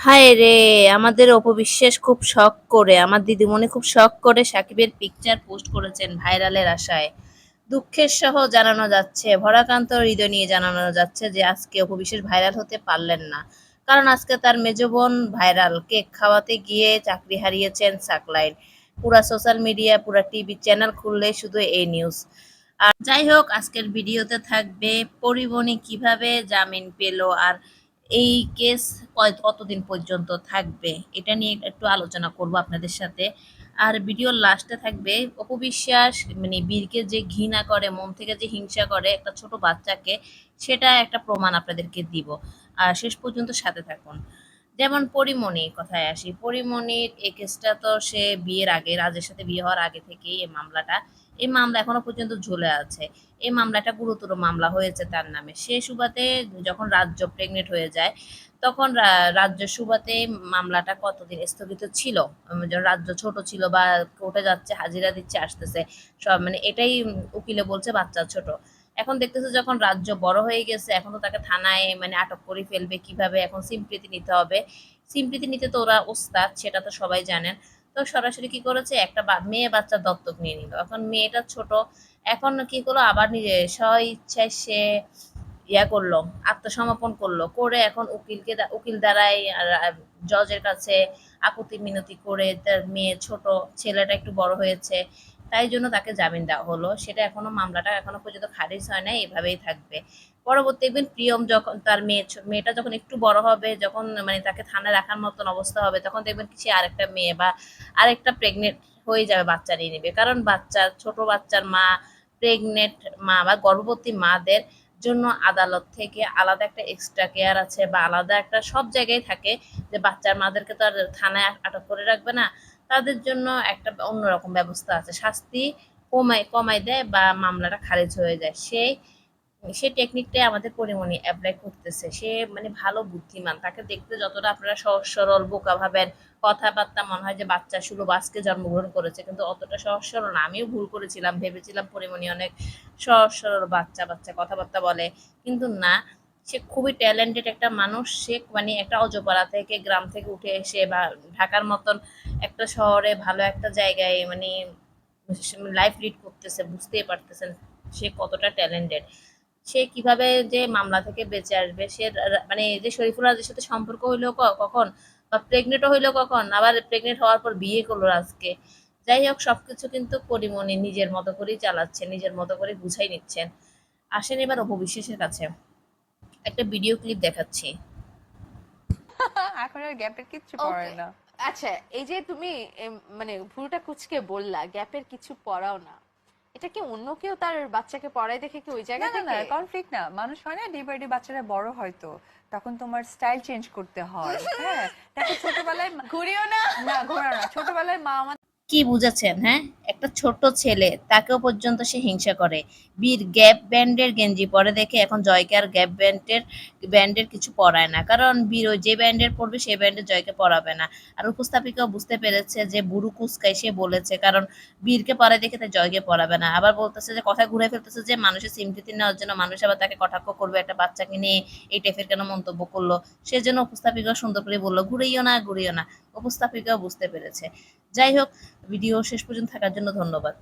হায় রে, আমাদের অপবিশ্বাস খুব শখ করে। আমার দিদিমণি খুব শখ করে সাকিবের পিকচার পোস্ট করেছেন ভাইরালের আশায়। দুঃখের সহ জানানো যাচ্ছে ভরাকান্ত হৃদয় নিয়ে জানানো যাচ্ছে যে আজকে অপবিশ্বাস ভাইরাল হতে পারলেন না। কারণ আজকে তার মেজ বোন ভাইরাল কেক খাওয়াতে গিয়ে চাকরি হারিয়েছেন সাকলাইন। পুরা সোশ্যাল মিডিয়া পুরা টিভি চ্যানেল খুললে শুধু এই নিউজ আর যাই হোক, আজকের ভিডিওতে থাকবে পরিবনী কীভাবে জামিন পেল আর এই কেস কতদিন পর্যন্ত থাকবে? এটা নিয়ে একটু আলোচনা করব আপনাদের সাথে। আর ভিডিওর লাস্টে থাকবে অপবিশ্বাস মানে বীরকে যে ঘৃণা করে, মন থেকে যে হিংসা করে একটা ছোট বাচ্চাকে, সেটা একটা প্রমাণ আপনাদেরকে দিব। আর শেষ পর্যন্ত সাথে থাকুন। যেমন পরিমণি কথায় আসি। পরিমণির এই কেসটা তো সে বিয়ের আগে, রাজের সাথে বিয়ে হওয়ার আগে থেকেই এই মামলাটা, এই মামলা এখনও পর্যন্ত ঝুলে আছে। এই মামলাটা গুরুতর মামলা হয়েছে তার নামে। সে সুবাদে যখন রাজ্য প্রেগনেন্ট হয়ে যায়, তখন রাজ্য সুবাদে মামলাটা কতদিন স্থগিত ছিল? রাজ্য ছোট ছিল বা কোর্টে যাচ্ছে, হাজিরা দিচ্ছে, আসতেছে, সব মানে এটাই উকিলে বলছে বাচ্চা ছোট। এখন দেখতেছে যখন রাজ্য বড় হয়ে গেছে, এখন তো তাকে থানায় মানে আটক করে ফেলবে কীভাবে, এখন সিমপ্রিতি নিতে হবে। সিমপ্রিতি নিতে তো ওরা ওস্তাদ, সেটা তো সবাই জানেন। তো সরাসরি কি করেছে? একটা মেয়ে বাচ্চা দত্তক নিয়ে নিল। এখন মেয়েটা ছোট, এখন কি করল? আবার নিজে স্ব, ইচ্ছায় সে ইয়া করল, আত্মসমর্পণ করল, করে এখন উকিলকে উকিল দ্বারাই জজের কাছে আপত্তি মিনতি করে তার মেয়ে ছোট, ছেলেটা একটু বড় হয়েছে। তাই জন্য তাকে জামিন দেওয়া হলো। সেটা এখনও মামলাটা এখনও পর্যন্ত খারিজ হয় না এভাবেই থাকবে। পরবর্তী একদিন প্রিয়ম যখন তার মেয়ে মেয়েটা যখন একটু বড় হবে, যখন মানে তাকে থানায় রাখার মতন অবস্থা হবে, তখন দেখবেন সে আরেকটা মেয়ে বা আরেকটা প্রেগনেন্ট হয়ে যাবে বাচ্চা নিয়ে নেবে। কারণ বাচ্চা, ছোট বাচ্চার মা প্রেগনেন্ট মা বা গর্ভবতী মাদের জন্য আদালত থেকে আলাদা একটা এক্সট্রা কেয়ার আছে বা আলাদা একটা সব জায়গায় থাকে যে বাচ্চার মাদেরকে তো আর থানায় আটক করে রাখবে না। তাদের জন্য একটা অন্যরকম ব্যবস্থা আছে। শাস্তি কমায় কমাই দেয় বা মামলাটা খারিজ হয়ে যায়। সেই সে টেকনিকটাই আমাদের পরিমণি অ্যাপ্লাই করতেছে। সে মানে ভালো বুদ্ধিমান। তাকে দেখতে যতটা আপনারা সহজ সরল বোকা ভাবেন, কথাবার্তা মনে হয় যে বাচ্চা সুলভ বাসকে জন্মগ্রহণ করেছে, কিন্তু অতটা সহজ সরল না। আমিও ভুল করেছিলাম, ভেবেছিলাম পরিমণি অনেক সহজ সরল বাচ্চা বাচ্চা কথাবার্তা বলে। কিন্তু না সে খুবই ট্যালেন্টেড একটা মানুষ। সে মানে একটা অজপাড়া থেকে, গ্রাম থেকে উঠে এসে বা ঢাকার মতন একটা শহরে ভালো একটা জায়গায় মানে লাইফ লিড করতেছে, বুঝতেই পারতেছেন সে কতটা ট্যালেন্টেড সে কীভাবে যে মামলা থেকে বেঁচে আসবে, সে মানে যে শরীফুল রাজের সাথে সম্পর্ক হইল কখন? বা প্রেগনেন্টও হইল কখন? আবার প্রেগনেন্ট হওয়ার পর বিয়ে করল রাজকে। যাই হোক, সবকিছু কিন্তু পরিমণি নিজের মতো করেই চালাচ্ছে, নিজের মতো করে বুঝাই নিচ্ছেন। আসেন এবার অপবিশ্বাসের কাছে। একটা ভিডিও ক্লিপ দেখাচ্ছি। এখন আর গ্যাপের কিচ্ছু পড়ে না। আচ্ছা এই যে তুমি এম, মানে ভুরুটা কুচকে বললা গ্যাপের কিছু পড়াও না। এটা কি অন্য কেউ তার বাচ্চাকে পড়ায় দেখে কি ওই জায়গা না না না থেকে? কনফ্লিক্ট না। মানুষ হয় না ডে বাই ডে বাচ্চারা বড় হয় তো তখন তোমার স্টাইল চেঞ্জ করতে হয়। হ্যাঁ দেখো ছোটবেলায় মা- ঘুরিও না। না ঘোরা না। ছোটবেলায় মা আমাদের কি বুঝেছেন হ্যাঁ? একটা ছোট্ট ছেলে, তাকেও পর্যন্ত সে হিংসা করে। বীর গ্যাপ ব্যান্ডের গেঞ্জি পরে দেখে এখন জয়কে আর গ্যাপ ব্যান্ডের ব্যান্ডের কিছু পরায় না। কারণ বীর ওই যে ব্যান্ডের পরবে সেই ব্যান্ডের জয়কে পরাবে না। আর উপস্থাপিকাও বুঝতে পেরেছে যে বুড়ু কুচকাই সে বলেছে, কারণ বীরকে পরে দেখে তাই জয়কে পরাবে না। আবার বলতেছে যে কথা ঘুরে ফেলতেছে যে, মানুষের সিম্পৃতি নেওয়ার জন্য মানুষ আবার তাকে কটাক্ষ করবে, একটা বাচ্চাকে নিয়ে এই টাইপের কেন মন্তব্য করল? সেজন্য উপস্থাপিকাও সুন্দর করে বলল ঘুরিও না ঘুরিও না। উপস্থাপিকাও বুঝতে পেরেছে। যাই হোক ভিডিও শেষ পর্যন্ত থাকার জন্য ধন্যবাদ।